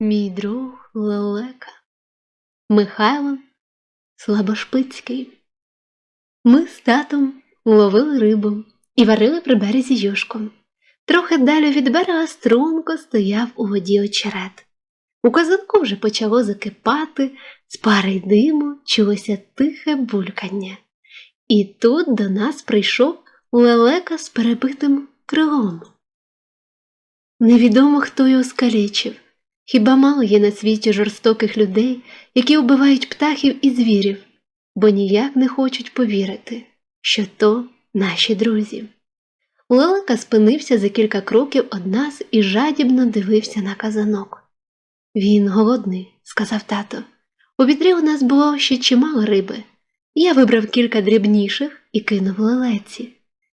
Мій друг лелека. Михайло Слабошпицький. Ми з татом ловили рибу і варили при березі юшком. Трохи далі від берега струнко стояв у воді очерет. У казанку вже почало закипати, з пари диму чулося тихе булькання. І тут до нас прийшов лелека з перебитим крилом. Невідомо, хто його скалічив. Хіба мало є на світі жорстоких людей, які вбивають птахів і звірів, бо ніяк не хочуть повірити, що то наші друзі. Лелека спинився за кілька кроків од нас і жадібно дивився на казанок. Він голодний, сказав тато. У відрі у нас було ще чимало риби. Я вибрав кілька дрібніших і кинув лелеці.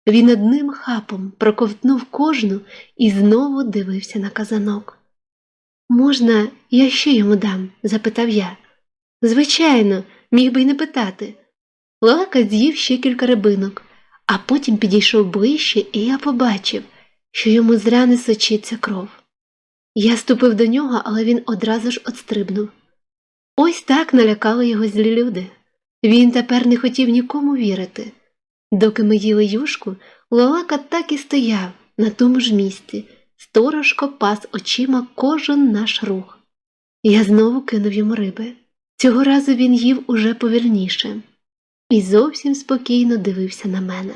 Він одним хапом проковтнув кожну і знову дивився на казанок. Можна, я ще йому дам? запитав я. Звичайно, міг би й не питати. Лелека з'їв ще кілька рибинок, а потім підійшов ближче, і я побачив, що йому з рани сочиться кров. Я ступив до нього, але він одразу ж отстрибнув. Ось так налякали його злі люди. Він тепер не хотів нікому вірити. Доки ми їли юшку, Лелека так і стояв на тому ж місці, сторожко пас очима кожен наш рух. Я знову кинув йому риби. Цього разу він їв уже повільніше і зовсім спокійно дивився на мене.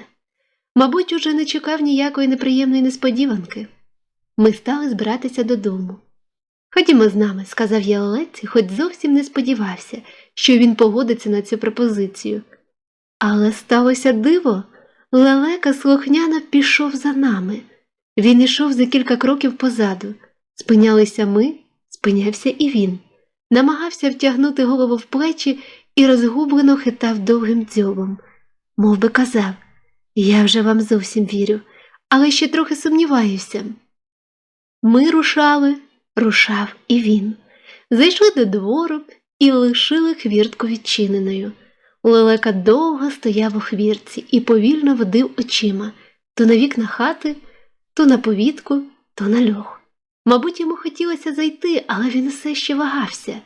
Мабуть, уже не чекав ніякої неприємної несподіванки. Ми стали збиратися додому. Ходімо з нами, сказав я Олеці, хоч зовсім не сподівався, що він погодиться на цю пропозицію. Але сталося диво, лелека слухняно пішов за нами. Він ішов за кілька кроків позаду. Спинялися ми, спинявся і він, намагався втягнути голову в плечі і розгублено хитав довгим дзьобом. Мов би казав, я вже вам зовсім вірю, але ще трохи сумніваюся. Ми рушали, рушав і він. Зайшли до двору і лишили хвіртку відчиненою. Лелека довго стояв у хвіртці і повільно водив очима то на вікна хати, то на повітку, то на льох. Мабуть, йому хотілося зайти, але він все ще вагався.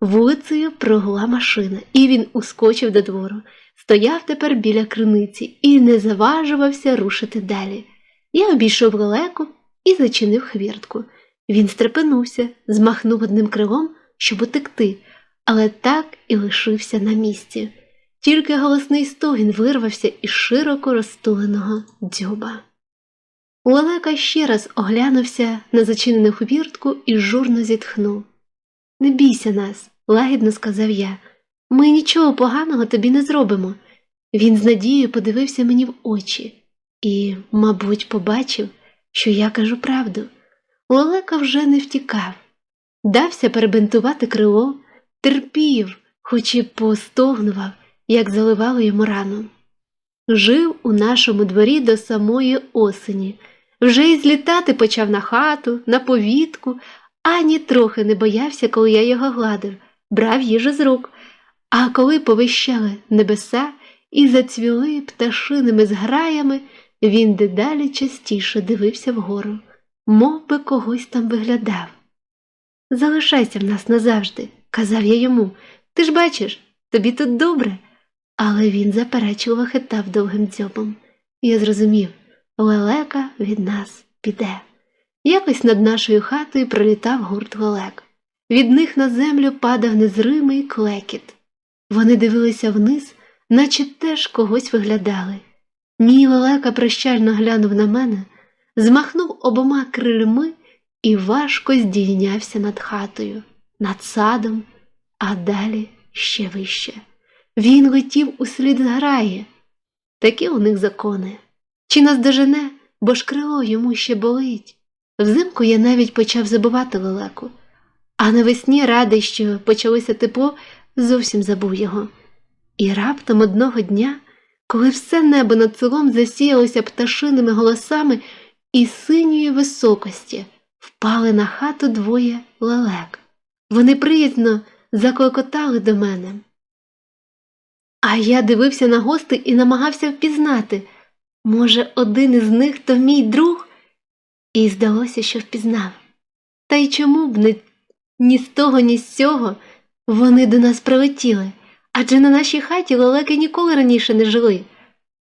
Вулицею прогула машина, і він ускочив до двору, стояв тепер біля криниці і не заважувався рушити далі. Я обійшов лелеку і зачинив хвіртку. Він стрепенувся, змахнув одним крилом, щоб утекти, але так і лишився на місці. Тільки голосний стогін вирвався із широко розтуленого дзьоба. Лелека ще раз оглянувся на зачинену хвіртку і журно зітхнув. Не бійся нас, лагідно сказав я. Ми нічого поганого тобі не зробимо. Він з надією подивився мені в очі і, мабуть, побачив, що я кажу правду. Лелека вже не втікав, дався перебинтувати крило, терпів, хоч і постогнував, як заливало йому рану. Жив у нашому дворі до самої осені, вже й злітати почав на хату, на повітку, ані трохи не боявся, коли я його гладив, брав їжу з рук. А коли повищали небеса і зацвіли пташиними зграями, він дедалі частіше дивився вгору, мов би когось там виглядав. Залишайся в нас назавжди, казав я йому. Ти ж бачиш, тобі тут добре. Але він заперечливо хитав довгим дзьобом. Я зрозумів, лелека від нас піде. Якось над нашою хатою пролітав гурт лелек. Від них на землю падав незримий клекіт. Вони дивилися вниз, наче теж когось виглядали. Мій лелека прощально глянув на мене, змахнув обома крильми і важко здійнявся над хатою, над садом, а далі ще вище. Він летів услід зграє. Такі у них закони. Чи нас дожене, бо ж крило йому ще болить. Взимку я навіть почав забувати лелеку, а навесні радий, що почалося тепло, зовсім забув його. І раптом одного дня, коли все небо над селом засіялося пташиними голосами і синьої високості, впали на хату двоє лелек. Вони приязно закликотали до мене. А я дивився на гостей і намагався впізнати. Може, один із них то мій друг? І здалося, що впізнав. Та й чому б не Ні з того, ні з цього вони до нас прилетіли, адже на нашій хаті лелеки ніколи раніше не жили,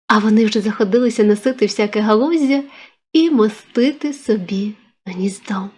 а вони вже заходилися носити всяке галуздя і мостити собі гніздо.